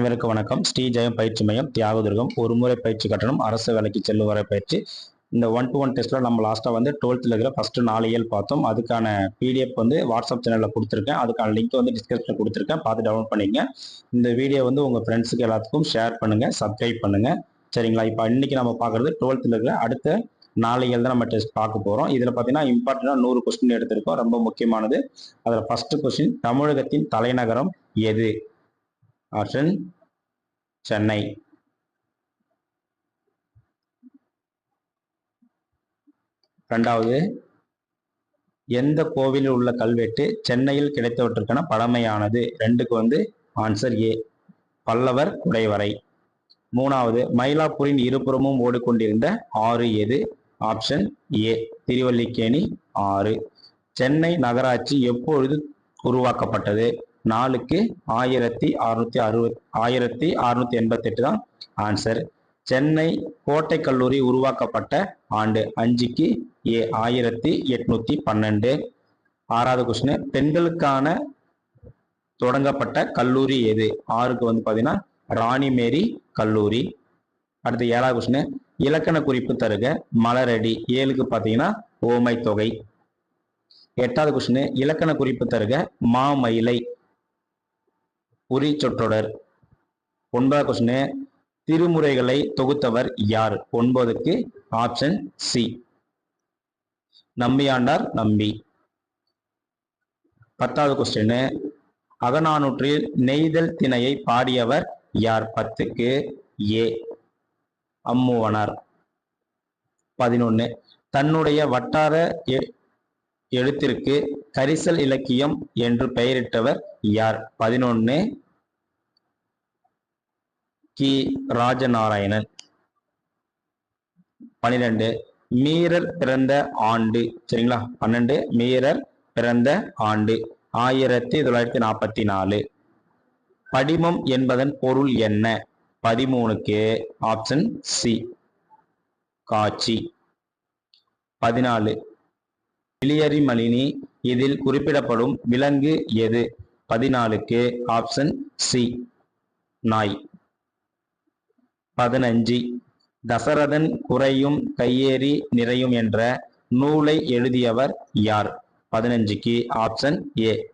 அனைவருக்கு வணக்கம். ஸ்ரீ ஜெயம் பயிற்சி மையம் தியாகதுர்கம். ஒரு முறை பயிற்சி கட்டணம் அரசு வேலைக்கு செல்லும் வரை பயிற்சி. இந்த ஒன் டு ஒன் டெஸ்ட்டில் நம்ம லாஸ்ட்டாக வந்து டுவெல்த்தில் இருக்கிற ஃபஸ்ட்டு நாலு இயல் பார்த்தோம். அதுக்கான பிடிஎஃப் வந்து வாட்ஸ்அப் சேனலில் கொடுத்துருக்கேன். அதுக்கான லிங்க் வந்து டிஸ்கிரிப்ஷனில் கொடுத்துருக்கேன். பார்த்து டவுன்லோட் பண்ணிக்கங்க. இந்த வீடியோ வந்து உங்கள் ஃப்ரெண்ட்ஸுக்கு எல்லாத்துக்கும் ஷேர் பண்ணுங்கள் சப்ஸ்கிரைப் பண்ணுங்கள் சரிங்களா? இப்போ இன்றைக்கி நம்ம பார்க்குறது டுவெல்த்தில் இருக்கிற அடுத்த நாலு இயல் தான் நம்ம டெஸ்ட் பார்க்க போகிறோம் இதில் பார்த்தீங்கன்னா இம்பார்ட்டண்டாக நூறு கொஸ்டின் எடுத்திருக்கோம். ரொம்ப முக்கியமானது. அதில் ஃபஸ்ட்டு கொஸ்டின் தமிழகத்தின் தலைநகரம் எது? ஆப்ஷன் சென்னை ரெண்டாவது எந்த கோவிலில் உள்ள கல்வெட்டு சென்னையில் கிடைத்தவற்றுக்கான பழமையானது? ரெண்டுக்கு வந்து ஆன்சர் ஏ பல்லவர் குடைவரை. மூணாவது மயிலாப்பூரின் இருபுறமும் ஓடிக்கொண்டிருந்த ஆறு எது? ஆப்ஷன் ஏ திருவல்லிக்கேணி ஆறு. சென்னை நகராட்சி எப்பொழுது உருவாக்கப்பட்டது? நாலுக்கு ஆயிரத்தி அறுநூத்தி அறுபத் ஆயிரத்தி அறுநூத்தி எண்பத்தி எட்டு தான் ஆன்சர் சென்னை கோட்டை கல்லூரி உருவாக்கப்பட்ட ஆண்டு அஞ்சுக்கு ஏ ஆயிரத்தி எட்நூத்தி பன்னெண்டு. ஆறாவது கொஸ்டின் பெண்களுக்கான தொடங்கப்பட்ட கல்லூரி எது? ஆறுக்கு வந்து பார்த்தீங்கன்னா ராணிமேரி கல்லூரி. அடுத்து ஏழாவது கொஸ்டின் இலக்கண குறிப்பு தருக. மலரடி. ஏழுக்கு பார்த்தீங்கன்னா ஓமை தொகை எட்டாவது கொஸ்டின் இலக்கண குறிப்பு தருக. மாமயிலை. உரி சொற்றொடர் ஒன்பதாவது கொஸ்டின் திருமுறைகளை தொகுத்தவர் யார்? ஒன்பதுக்கு ஆப்ஷன் சி நம்பியாண்டார் நம்பி. பத்தாவது கொஸ்டின் அகநானூற்றில் நெய்தல் திணையை பாடியவர் யார்? பத்துக்கு ஏ. அம்முவனார். பதினொன்னு தன்னுடைய வட்டார எ- எழுத்திற்கு கரிசல் இலக்கியம் என்று பெயரிட்டவர் யார்? பதினொன்னு கி. ராஜநாராயணன். பன்னிரெண்டு மீரர் பிறந்த ஆண்டு. சரிங்களா? பன்னெண்டு மீரர் பிறந்த ஆண்டு. ஆயிரத்தி தொள்ளாயிரத்தி நாற்பத்தி நாலு படிமம் என்பதன் பொருள் என்ன? பதிமூணுக்கு ஆப்ஷன் சி காட்சி. பதினாலு இளியரி மலினி இதில் குறிப்பிடப்படும் விலங்கு எது? பதினாலுக்கு ஆப்ஷன் சி நாய். பதினஞ்சு. தசரதன் குறையும் கையேறி நிறையும் என்ற நூலை எழுதியவர் யார்? பதினஞ்சுக்கு ஆப்ஷன் ஏ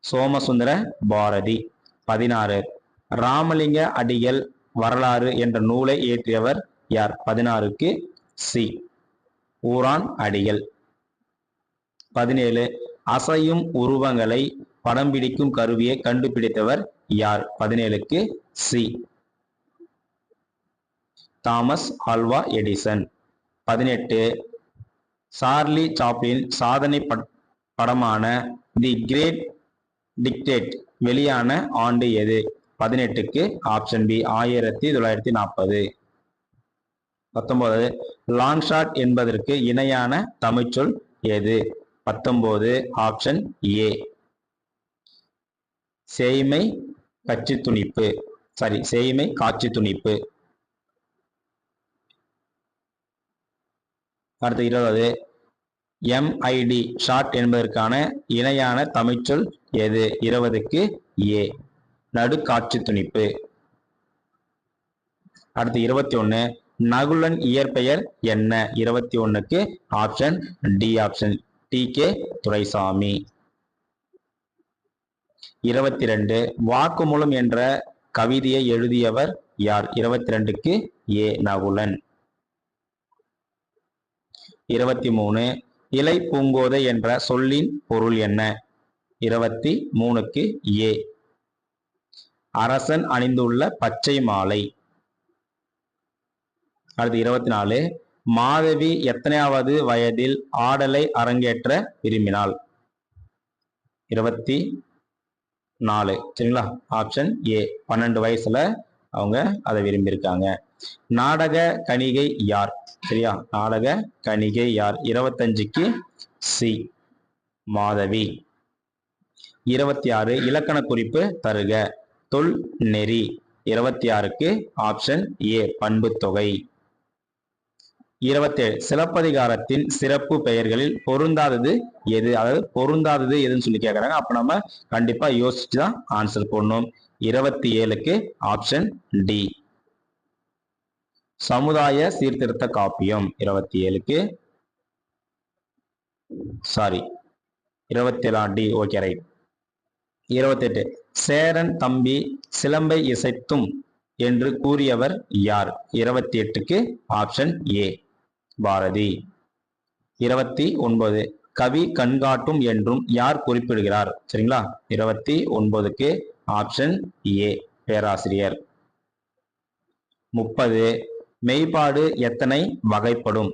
சோமசுந்தர பாரதி. பதினாறு. ராமலிங்க அடிகள் வரலாறு என்ற நூலை இயற்றியவர் யார்? பதினாறுக்கு சி ஊரான் அடிகள். பதினேழு. அசையும் உருவங்களை படம் பிடிக்கும் கருவியை கண்டுபிடித்தவர் யார்? பதினேழுக்கு சி. Thomas Alva Edison. பதினெட்டு. சார்லி சாப்ளின் சாதனை படமான தி கிரேட் டிக்டேட் வெளியான ஆண்டு எது? பதினெட்டுக்கு ஆப்ஷன் பி ஆயிரத்தி தொள்ளாயிரத்தி நாற்பது. பத்தொன்பது. லாங் ஷாட் என்பதற்கு இணையான தமிழ்ச்சொல் எது? பத்தொன்பது ஆப்ஷன் ஏ சேய்மை கட்சி துணிப்பு. சாரி சேய்மை காட்சி துணிப்பு. அடுத்து இருபது. எம்ஐடி ஷார்ட் என்பதற்கான இணையான தமிழ்ச்சொல் எது? இருபதுக்கு ஏ நடுக்காட்சி துணிப்பு. அடுத்து இருபத்தி ஒன்னு நகுலன் இயற்பெயர் என்ன? இருபத்தி ஒண்ணுக்கு option D option D K Duraisamy. இருபத்தி ரெண்டு வாக்குமூலம் என்ற கவிதையை எழுதியவர் யார்? இருபத்தி ரெண்டுக்கு ஏ. நகுலன். இருபத்தி மூணு இலை பூங்கோதை என்ற சொல்லின் பொருள் என்ன? இருபத்தி மூணுக்கு ஏ. அரசன் அணிந்துள்ள பச்சை மாலை. அடுத்து இருபத்தி நாலு மாதவி எத்தனையாவது வயதில் ஆடலை அரங்கேற்ற விரும்பினாள்? இருபத்தி நாலு சரிங்களா? ஆப்ஷன் ஏ பன்னெண்டு வயசுல அவங்க அதை விரும்பியிருக்காங்க. நாடக கணிகை யார்? சரியா? நாடக கணிகை யார்? இருபத்தஞ்சுக்கு சி மாதவி. இருபத்தி ஆறு இலக்கண குறிப்பு தருக. தொல் நெறி. இருபத்தி ஆறுக்கு ஆப்ஷன் ஏ பண்பு தொகை. இருபத்தேழு. சிலப்பதிகாரத்தின் சிறப்பு பெயர்களில் பொருந்தாதது எது? அதாவது பொருந்தாதது எதுன்னு சொல்லி கேட்கறாங்க அப்ப நம்ம கண்டிப்பா யோசிச்சு தான் ஆன்சர் போடணும். இருபத்தி ஏழுக்கு ஆப்ஷன் டி சமுதாய சீர்திருத்த காப்பியம். இருபத்தி ஏழுக்கு சாரி இருபத்தி ஏழாம் டி ஓகே ரைட் இருபத்தெட்டு. சேரன் தம்பி சிலம்பை இசைத்தும் என்று கூறியவர் யார்? இருபத்தி எட்டுக்கு ஆப்ஷன் ஏ பாரதி. இருபத்தி ஒன்பது. கவி கண்காட்டும் என்றும் யார் குறிப்பிடுகிறார்? சரிங்களா? இருபத்தி ஒன்பதுக்கு ஆப்ஷன் ஏ பேராசிரியர். முப்பது. மெய்ப்பாடு எத்தனை வகைப்படும்?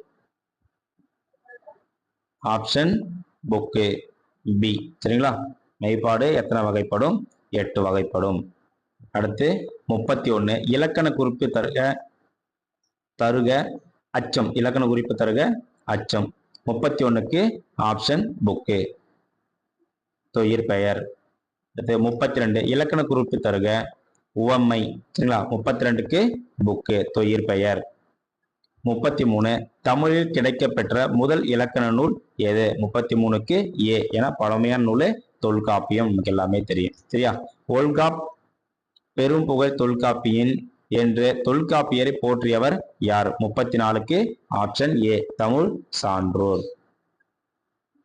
ஆப்ஷன் புக்கு பி சரிங்களா? மெய்ப்பாடு எத்தனை வகைப்படும்? எட்டு வகைப்படும். அடுத்து முப்பத்தி ஒன்று இலக்கண குறிப்பு தருக தருக அச்சம். இலக்கண குறிப்பு தருக. அச்சம். முப்பத்தி ஒன்றுக்கு ஆப்ஷன் புக்கு தொயிர் பெயர் அடுத்து முப்பத்தி ரெண்டு இலக்கண குறிப்பு தருக. உவமை. சரிங்களா? முப்பத்தி ரெண்டுக்கு புக்கு தொயிர் பெயர் முப்பத்தி மூணு தமிழில் கிடைக்கப்பெற்ற முதல் இலக்கண நூல் எது? முப்பத்தி மூணுக்கு ஏ என பழமையான நூல் தொல்காப்பியம். நமக்கு எல்லாமே தெரியும். சரியா? ஒல்காப் பெரும் புகழ் தொல்காப்பியின் என்று தொல்காப்பியரை போற்றியவர் யார்? முப்பத்தி நாலுக்கு ஆப்ஷன் ஏ தமிழ் சான்றோர்.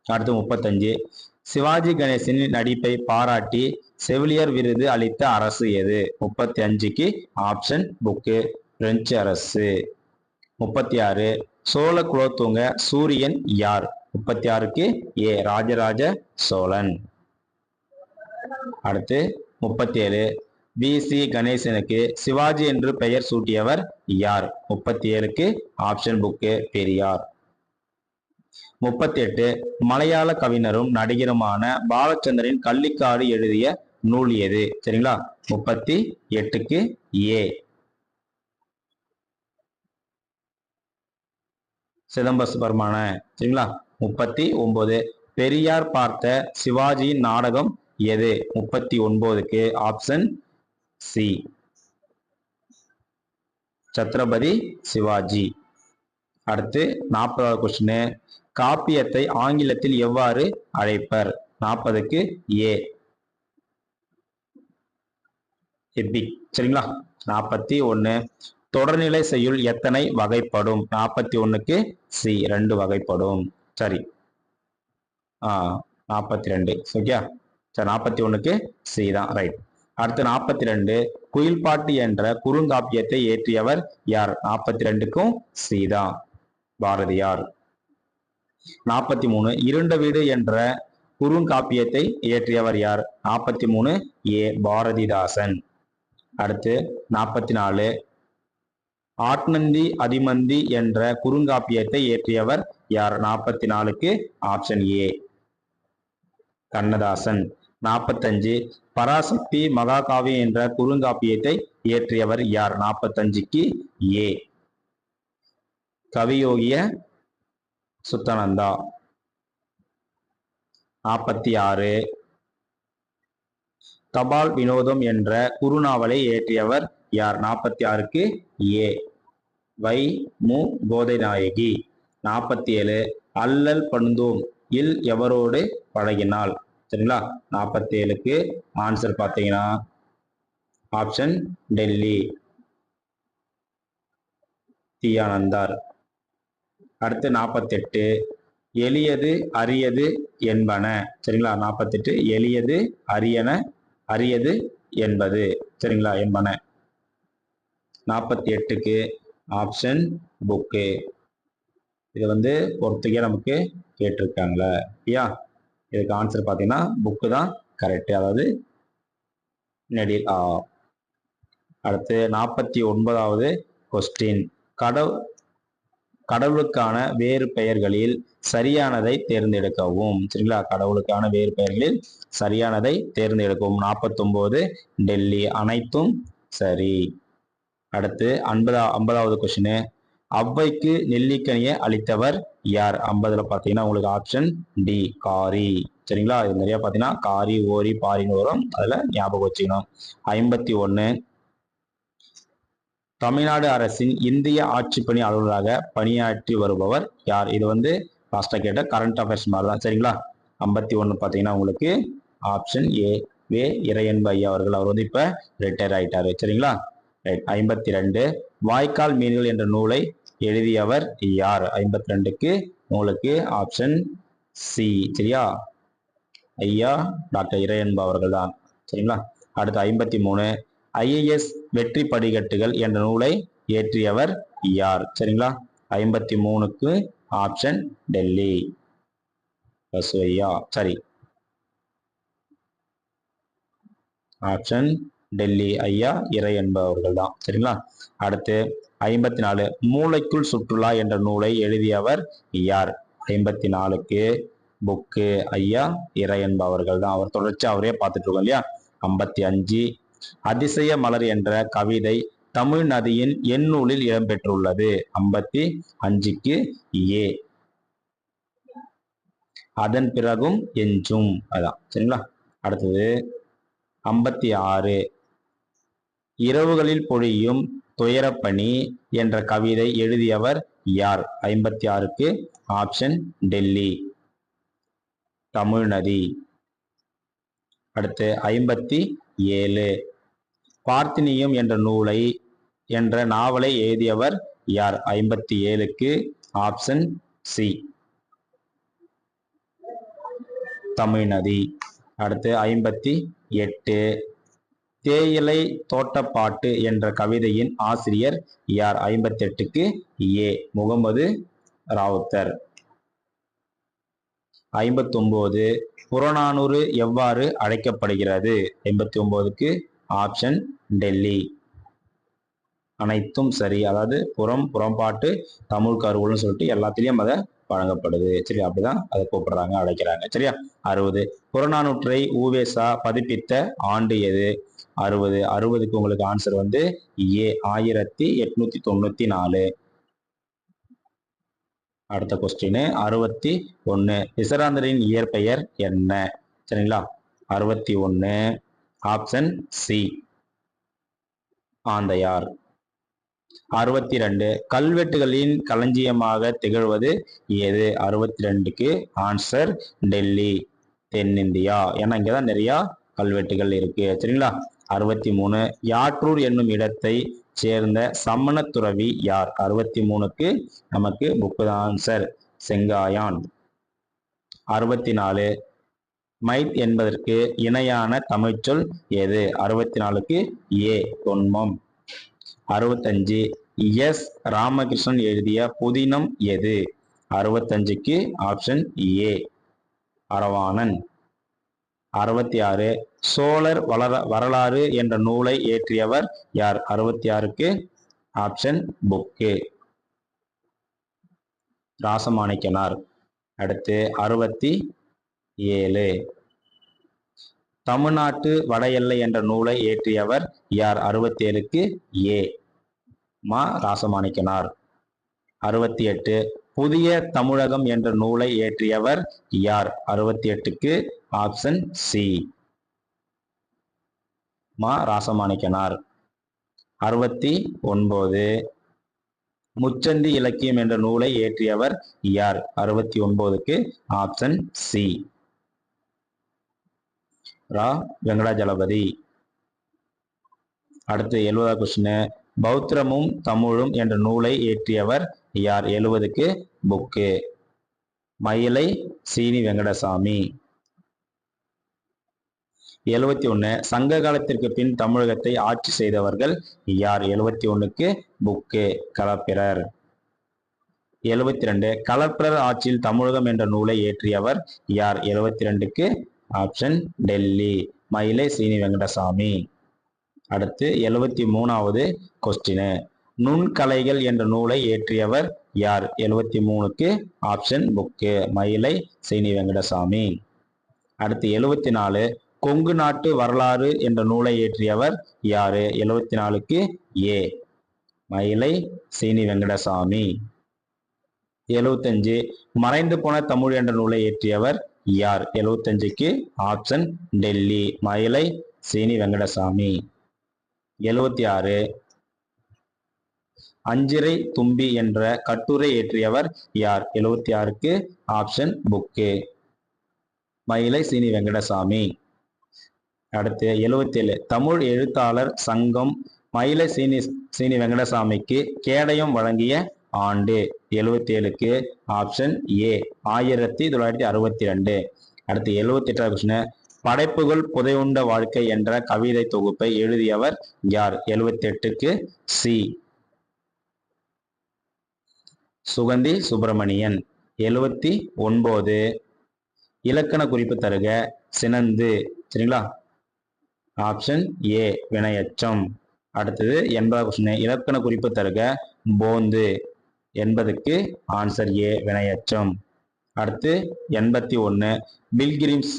அடுத்து முப்பத்தஞ்சு. சிவாஜி கணேசனின் நடிப்பை பாராட்டி செவிலியர் விருது அளித்த அரசு எது? முப்பத்தி அஞ்சுக்கு ஆப்ஷன் புக்கு பிரெஞ்சு அரசு. முப்பத்தி ஆறு சோழ குலோத்துங்க சூரியன் யார்? முப்பத்தி ஆறுக்கு ஏ ராஜராஜ சோழன். அடுத்து முப்பத்தி ஏழு வி சி கணேசனுக்கு சிவாஜி என்று பெயர் சூட்டியவர் யார்? முப்பத்தி ஏழுக்கு ஆப்ஷன் புக்கு பெரியார். முப்பத்தி எட்டு மலையாள கவிஞரும் நடிகருமான பாலச்சந்திரன் கள்ளிக்காடு எழுதிய நூல் எது? சரிங்களா? முப்பத்தி எட்டுக்கு ஏ. சிதம்ப சுபர்மான சரிங்களா? முப்பத்தி ஒன்பது பெரியார் பார்த்த சிவாஜியின் நாடகம் எது? முப்பத்தி ஒன்பதுக்கு ஆப்ஷன் சி. சத்ரபதி சிவாஜி. அடுத்து நாற்பதாவது கொஸ்டின் காப்பியத்தை ஆங்கிலத்தில் எவ்வாறு அழைப்பர்? நாற்பதுக்கு ஏ. எபிக் சரிங்களா? நாற்பத்தி ஒன்று தொடர்நிலை செய்யுள் எத்தனை வகைப்படும்? நாற்பத்தி ஒண்ணுக்கு சி. ரெண்டு வகைப்படும். சரி. ஆ நாற்பத்தி ரெண்டு. ஓகே சரி நாற்பத்தி ஒண்ணுக்கு சி தான். ரைட் அடுத்து நாற்பத்தி ரெண்டு குயில்பாட்டு என்ற குறுங்காப்பியத்தை இயற்றியவர் யார்? நாற்பத்தி ரெண்டுக்கும் சீதா பாரதியார். நாற்பத்தி மூணு இருண்ட வீடு என்ற குறுங்காப்பியத்தை இயற்றியவர் யார்? நாற்பத்தி மூணு ஏ. பாரதிதாசன். அடுத்து நாற்பத்தி நாலு ஆட்நந்தி அதிமந்தி என்ற குறுங்காப்பியத்தை இயற்றியவர் யார்? நாற்பத்தி நாலுக்கு ஆப்ஷன் ஏ. கண்ணதாசன். நாற்பத்தஞ்சு பராசக்தி மகாகாவியம் என்ற குறுங்காப்பியத்தை இயற்றியவர் யார்? நாற்பத்தஞ்சுக்கு ஏ. கவியோகிய சுத்தனந்தா. நாற்பத்தி ஆறு. தபால் வினோதம் என்ற குறுநாவலை இயற்றியவர் யார்? நாற்பத்தி ஆறுக்கு ஏ. வை. மு. கோதை நாயகி நாற்பத்தி ஏழு. அல்லல் பண்தோம் இல் எவரோடு பழகினாள்? சரிங்களா? நாற்பத்தி ஏழுக்கு ஆன்சர் பார்த்தீங்கன்னா ஆப்ஷன் டெல்லி. தீயானந்தார். அடுத்து நாற்பத்தெட்டு எளியது அரியது என்பன. சரிங்களா? நாற்பத்தெட்டு எளியது அரியன அரியது என்பது. சரிங்களா? என்பன. நாற்பத்தி எட்டுக்கு ஆப்ஷன் புக்கு இது வந்து ஒருத்தையே நமக்கு கேட்டிருக்காங்களே ஐயா இதுக்கு ஆன்சர் பார்த்தீங்கன்னா புக்கு தான் கரெக்டு அதாவது நெடில் ஆ அடுத்து நாற்பத்தி ஒன்பதாவது கொஸ்டின் கடவு கடவுளுக்கான வேறு பெயர்களில் சரியானதை தேர்ந்தெடுக்கவும். சரிங்களா? கடவுளுக்கான வேறு பெயர்களில் சரியானதை தேர்ந்தெடுக்கவும். நாற்பத்தொம்போது டெல்லி அனைத்தும் சரி. அடுத்து ஐம்பதா ஐம்பதாவது கொஸ்டின் அவ்வைக்கு நெல்லிக்கனியை அளித்தவர் யார்? ஐம்பதுல பார்த்தீங்கன்னா உங்களுக்கு ஆப்ஷன் டி காரி. சரிங்களா? இது நிறைய பார்த்தீங்கன்னா காரி ஓரி பாரின்னு வரும். அதில் ஞாபகம் வச்சுக்கணும். ஐம்பத்தி ஒன்று தமிழ்நாடு அரசின் இந்திய ஆட்சிப்பணி அலுவலராக பணியாற்றி வருபவர் யார்? இது வந்து லாஸ்ட்டாக கேட்ட கரண்ட் அஃபேர்ஸ் மாதிரி தான். சரிங்களா? ஐம்பத்தி ஒன்று பார்த்தீங்கன்னா உங்களுக்கு ஆப்ஷன் ஏ வே. இறையன்பு ஐயா அவர்கள். அவர் வந்து இப்போ ரிட்டையர் ஆயிட்டாரு. சரிங்களா? ரைட் ஐம்பத்தி ரெண்டு. வாய்க்கால் மீன்கள் என்ற நூலை எழுதியவர் யார்? ஐம்பத்தி ரெண்டுக்கு உங்களுக்கு ஆப்ஷன் சி சரியா? ஐயா டாக்டர் இறையன்பு அவர்கள் தான் சரிங்களா? அடுத்து ஐம்பத்தி மூணு ஐஏஎஸ் வெற்றி படிக்கட்டுகள் என்ற நூலை இயற்றியவர் யார் சரிங்களா? ஐம்பத்தி மூணுக்கு ஆப்ஷன் டெல்லி பசுவையா சரி. ஆப்ஷன் டெல்லி ஐயா இறை என்பவர்கள் தான் சரிங்களா? அடுத்து ஐம்பத்தி நாலு மூளைக்குள் சுற்றுலா என்ற நூலை எழுதியவர் யார்? ஐம்பத்தி நாலுக்கு புக்கு ஐயா இறை என்பவர்கள் தான் அவர் தொடர்ச்சி அவரே பார்த்துட்டு இருக்கோம் இல்லையா? ஐம்பத்தி அஞ்சு அதிசய மலர் என்ற கவிதை தமிழ் நதியின் எண்ணூலில் இடம்பெற்றுள்ளது. ஐம்பத்தி அஞ்சுக்கு ஏ. அதன் பிறகும் எஞ்சும். அதான். சரிங்களா? அடுத்தது ஐம்பத்தி ஆறு இரவுகளில் பொழியும் துயரப்பணி என்ற கவிதை எழுதியவர் யார்? ஐம்பத்தி ஆறுக்கு ஆப்ஷன் டெல்லி தமிழ்நதி அடுத்து ஐம்பத்தி ஏழு பார்த்தினியம் என்ற நூலை என்ற நாவலை எழுதியவர் யார்? ஐம்பத்தி ஏழுக்கு ஆப்ஷன் சி தமிழ்நதி அடுத்து ஐம்பத்தி எட்டு. தேயிலை தோட்டப்பாட்டு என்ற கவிதையின் ஆசிரியர் யார்? ஐம்பத்தி எட்டுக்கு ஏ. முகமது ராவுத்தர். ஐம்பத்தி ஒன்பது புறநானூறு எவ்வாறு அழைக்கப்படுகிறது? எண்பத்தி ஒன்பதுக்கு ஆப்ஷன் டெல்லி. அனைத்தும் சரி. அதாவது புறம் புறம்பாட்டு தமிழ் கருவூல்னு சொல்லிட்டு எல்லாத்துலயும் அதை வழங்கப்படுது. சரி அப்படிதான் அதை கூப்பிடுறாங்க அழைக்கிறாங்க. சரியா? அறுபது புறநானூற்றை ஊவேசா பதிப்பித்த ஆண்டு எது? அறுபது அறுபதுக்கு உங்களுக்கு ஆன்சர் வந்து ஏ ஆயிரத்தி எட்நூத்தி தொண்ணூத்தி நாலு. அடுத்த கொஸ்டின் அறுபத்தி ஒன்னு விசராந்தரின் இயற்பெயர் என்ன? சரிங்களா? அறுபத்தி ஒன்னு ஆப்ஷன் சி ஆந்தையார். அறுபத்தி ரெண்டு. கல்வெட்டுகளின் களஞ்சியமாக திகழ்வது எது? அறுபத்தி ரெண்டுக்கு ஆன்சர் டெல்லி தென்னிந்தியா. ஏன்னா இங்கதான் நிறைய கல்வெட்டுகள் இருக்கு. சரிங்களா? அறுபத்தி மூணு. யாற்றூர் என்னும் இடத்தை சேர்ந்த சம்மணத்துறவி யார்? அறுபத்தி மூணுக்கு நமக்கு புக்கு ஆன்சர் செங்காயான். அறுபத்தி நாலு. மைத் என்பதற்கு இணையான தமிழ்ச்சொல் எது? அறுபத்தி நாலுக்கு ஏ தொன்மம். அறுபத்தஞ்சு. எஸ் ராமகிருஷ்ணன் எழுதிய புதினம் எது? அறுபத்தஞ்சுக்கு ஆப்ஷன் ஏ அரவாணன். அறுபத்தி ஆறு சோழர் வளர வரலாறு என்ற நூலை இயற்றியவர் யார்? அறுபத்தி ஆறுக்கு ஆப்ஷன் புக்கு ராசமாணிக்கனார். அடுத்து அறுபத்தி ஏழு தமிழ்நாட்டு வட எல்லை என்ற நூலை இயற்றியவர் யார்? அறுபத்தி ஏழுக்கு ஏ. மா. ராசமாணிக்கனார். அறுபத்தி எட்டு புதிய தமிழகம் என்ற நூலை இயற்றியவர் யார்? அறுபத்தி எட்டுக்கு ஆப்ஷன் சி. மா ராசமாணிக்கனார். அறுபத்தி ஒன்பது. முச்சந்தி இலக்கியம் என்ற நூலை இயற்றியவர் யார்? அறுபத்தி ஒன்பதுக்கு ஆப்ஷன் சி. ரா. வெங்கடாஜலபதி. அடுத்து எழுபதா கொஸ்டின். பௌத்திரமும் தமிழும் என்ற நூலை இயற்றியவர் யார்? எழுபதுக்கு புக்கு. மயிலை சீனி வெங்கடசாமி. எழுவத்தி ஒன்று சங்க காலத்திற்கு பின் தமிழகத்தை ஆட்சி செய்தவர்கள் யார்? எழுவத்தி ஒன்றுக்கு புக்கு கலப்பிரர். எழுவத்தி ரெண்டு கலப்பிரர் ஆட்சியில் தமிழகம் என்ற நூலை இயற்றியவர் யார்? எழுவத்தி ரெண்டுக்கு ஆப்ஷன் டெல்லி மயிலை சீனி வெங்கடசாமி. அடுத்து எழுவத்தி மூணாவது கொஸ்டின் நுண்கலைகள் என்ற நூலை இயற்றியவர் யார்? எழுவத்தி மூணுக்கு ஆப்ஷன் புக்கு மயிலை சீனி வெங்கடசாமி. அடுத்து எழுவத்தி நாலு கொங்கு நாட்டு வரலாறு என்ற நூலை இயற்றியவர் யாரு? எழுவத்தி நாலுக்கு ஏ. மயிலை சீனி வெங்கடசாமி. எழுவத்தஞ்சு. மறைந்து போன தமிழ் என்ற நூலை இயற்றியவர் யார்? எழுவத்தஞ்சுக்கு ஆப்ஷன் டெல்லி. மயிலை சீனி வெங்கடசாமி. எழுவத்தி ஆறு அஞ்சிரை தும்பி என்ற கட்டுரை இயற்றியவர் யார்? எழுவத்தி ஆறுக்கு ஆப்ஷன் புக்கு. மயிலை சீனி வெங்கடசாமி. அடுத்து எழுவத்தேழு. தமிழ் எழுத்தாளர் சங்கம் மயிலை சீனி சீனி வெங்கடசாமிக்கு கேடயம் வழங்கிய ஆண்டு. எழுவத்தி ஏழுக்கு ஆப்ஷன் ஏ ஆயிரத்தி தொள்ளாயிரத்தி அறுபத்தி ரெண்டு அடுத்து எழுவத்தி எட்டாவது கொஸ்டின் படைப்புகள் புதையுண்ட வாழ்க்கை என்ற கவிதை தொகுப்பை எழுதியவர் யார்? எழுவத்தி எட்டுக்கு சி சுகந்தி சுப்பிரமணியன். எழுவத்தி ஒன்பது. இலக்கண குறிப்பு தருக. சினந்து. சரிங்களா? ஆப்ஷன் ஏ வினையச்சம். அடுத்தது எண்பதாவது கொஸ்டின் இலக்கண குறிப்பு தருக போந்து. என்பதுக்கு ஆன்சர் ஏ வினையச்சம். அடுத்து எண்பத்தி ஒன்று பில்கிரிம்ஸ்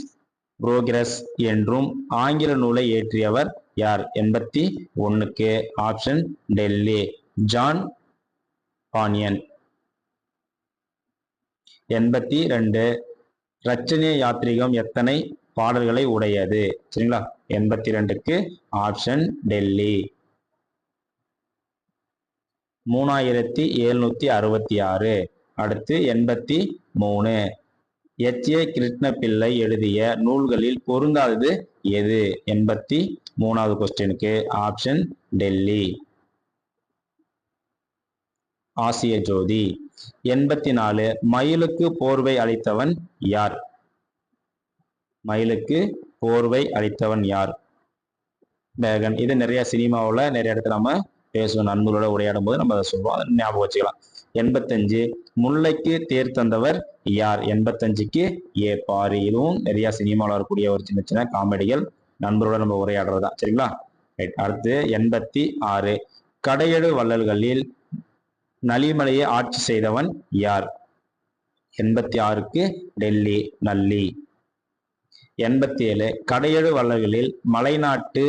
புரோகிரஸ் என்றும் ஆங்கில நூலை இயற்றியவர் யார்? எண்பத்தி ஒன்றுக்கு ஆப்ஷன் டெல்லி. ஜான் பானியன். எண்பத்தி ரெண்டு ரச்சனிய யாத்ரீகம் எத்தனை பாடல்களை உடையது. சரிங்களா? எண்பத்தி ரெண்டுக்கு ஆப்ஷன் டெல்லி. மூணாயிரத்தி எழுநூத்தி அறுபத்தி ஆறு. அடுத்து எண்பத்தி மூணு. எச். ஏ. கிருஷ்ணபிள்ளை எழுதிய நூல்களில் பொருந்தாதது எது? எண்பத்தி மூணாவது கொஸ்டினுக்கு ஆப்ஷன் டெல்லி. ஆசிய ஜோதி எண்பத்தி நாலு. மயிலுக்கு போர்வை அளித்தவன் யார்? மயிலுக்கு போர்வை அளித்தவன் யார்? பேகன் இது நிறைய சினிமாவில் நிறைய இடத்துல நம்ம பேசுவோம். நண்பர்களோட உரையாடும் போது நம்ம அதை சொல்லுவோம். அதை ஞாபகம் வச்சுக்கலாம். எண்பத்தஞ்சு. முல்லைக்கு தேர் தந்தவர் யார்? எண்பத்தஞ்சுக்கு ஏ பாரி. இதுவும் நிறைய சினிமாவில் வரக்கூடிய ஒரு சின்ன சின்ன காமெடிகள் நண்பரோட நம்ம உரையாடுறது தான் சரிங்களா? ரைட் அடுத்து எண்பத்தி ஆறு. கடையெழு வள்ளல்களில் நலிமலையை ஆட்சி செய்தவன் யார்? எண்பத்தி ஆறுக்கு டெல்லி நல்லி. எண்பத்தி ஏழு கடையெழு வள்ளல்களில் மலைநாட்டு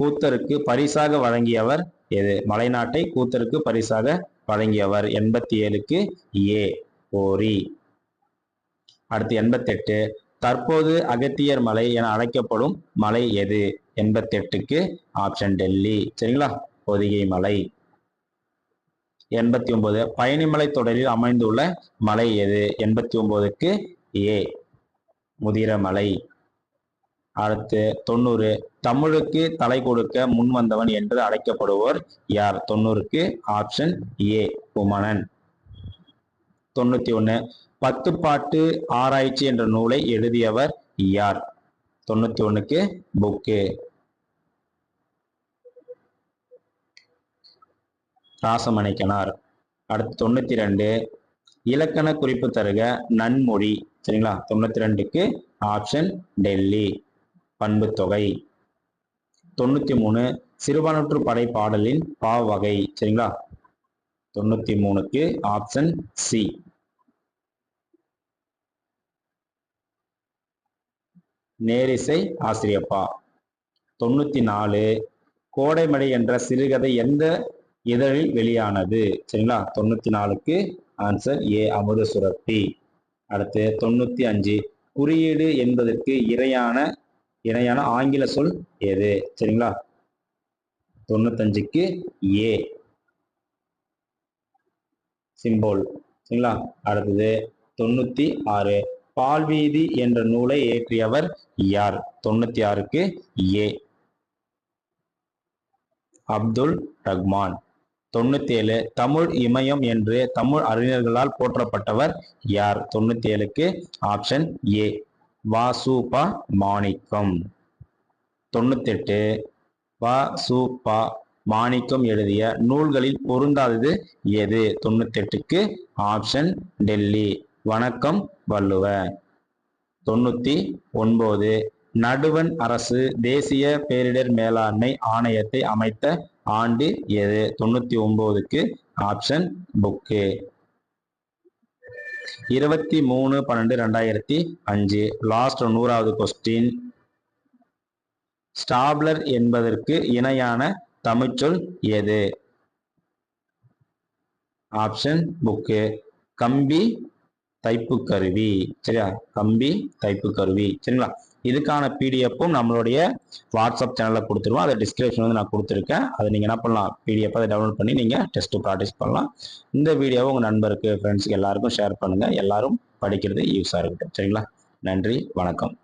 கூத்தருக்கு பரிசாக வழங்கியவர் எது? மலைநாட்டை கூத்தருக்கு பரிசாக வழங்கியவர் எண்பத்தி ஏழுக்கு ஏ. ஓரி. அடுத்து எண்பத்தெட்டு. தற்போது அகத்தியர் மலை என அழைக்கப்படும் மலை எது? எண்பத்தெட்டுக்கு ஆப்ஷன் டெல்லி. சரிங்களா? பொதிகை மலை. எண்பத்தி ஒன்பது பயணிமலை தொடரில் அமைந்துள்ள மலை எது? எண்பத்தி ஒன்பதுக்கு ஏ. முதிரமலை. அடுத்து தொண்ணூறு. தமிழுக்கு தலை கொடுக்க முன் வந்தவன் என்று அழைக்கப்படுவோர் யார்? தொண்ணூறுக்கு ஆப்ஷன் ஏ குமணன். தொண்ணூத்தி ஒண்ணு. பத்து பாட்டு ஆராய்ச்சி என்ற நூலை எழுதியவர் யார்? தொண்ணூத்தி ஒண்ணுக்கு புக்கு. ராசமணிக்கனார். அடுத்து தொண்ணூத்தி ரெண்டு. இலக்கண குறிப்பு தருக நன்மொழி. சரிங்களா? தொண்ணூத்தி ரெண்டுக்கு ஆப்ஷன் டெல்லி. பண்பு தொகை தொண்ணூத்தி மூணு சிறுபான்மற்று படை பாடலின் பாவகை. சரிங்களா? தொண்ணூத்தி மூணுக்கு ஆப்ஷன் சி நேரிசை ஆசிரியப்பா. தொண்ணூத்தி நாலு கோடைமடை என்ற சிறுகதை எந்த இதழில் வெளியானது? சரிங்களா? தொண்ணூத்தி நாலுக்கு ஆன்சர் ஏ அமுத சுரப்பி அடுத்து தொண்ணூத்தி அஞ்சு குறியீடு என்பதற்கு இறையான இணையான ஆங்கில சொல் எது? சரிங்களா? தொண்ணூத்தஞ்சுக்கு ஏ. சிம்போல். சரிங்களா? அடுத்தது தொண்ணூத்தி ஆறு பால்வீதி என்ற நூலை இயற்றியவர் யார்? தொண்ணூத்தி ஆறுக்கு ஏ. அப்துல் ரஹ்மான். தொண்ணூத்தி ஏழு தமிழ் இமயம் என்று தமிழ் அறிஞர்களால் போற்றப்பட்டவர் யார்? தொண்ணூத்தி ஏழுக்கு ஆப்ஷன் ஏ. வாசுபா மாணிக்கம் தொண்ணூத்தெட்டு வாசுபா மாணிக்கம் எழுதிய நூல்களில் பொருந்தாதது எது? தொண்ணூத்தெட்டுக்கு ஆப்ஷன் டெல்லி. வணக்கம் வள்ளுவ தொண்ணூத்தி ஒன்பது நடுவன் அரசு தேசிய பேரிடர் மேலாண்மை ஆணையத்தை அமைத்த ஆண்டு எது? தொண்ணூத்தி ஒன்பதுக்கு ஆப்ஷன் புக்கு. இருபத்தி மூணு பன்னெண்டு ரெண்டாயிரத்தி அஞ்சு. லாஸ்ட் நூறாவது கொஸ்டின் ஸ்டாப்லர் என்பதற்கு இணையான தமிழ்ச்சொல் எது? ஆப்ஷன் புக்கு கம்பி தைப்பு கருவி. சரியா? கம்பி தைப்பு கருவி. சரிங்களா? இதுக்கான பிடிஎஃப்பும் நம்மளுடைய வாட்ஸ்அப் சேனலில் கொடுத்துருவோம். அதை டிஸ்கிரிப்ஷன் வந்து நான் கொடுத்துருக்கேன். அதை நீங்கள் என்ன பண்ணலாம்? பிடிஎஃப் அதை டவுன்லோட் பண்ணி நீங்கள் டெஸ்ட் ப்ராக்டிஸ் பண்ணலாம். இந்த வீடியோவை உங்கள் நண்பருக்கு ஃப்ரெண்ட்ஸுக்கு எல்லாருக்கும் ஷேர் பண்ணுங்கள் எல்லாரும் படிக்கிறது யூஸாக இருக்கட்டும். சரிங்களா? நன்றி வணக்கம்.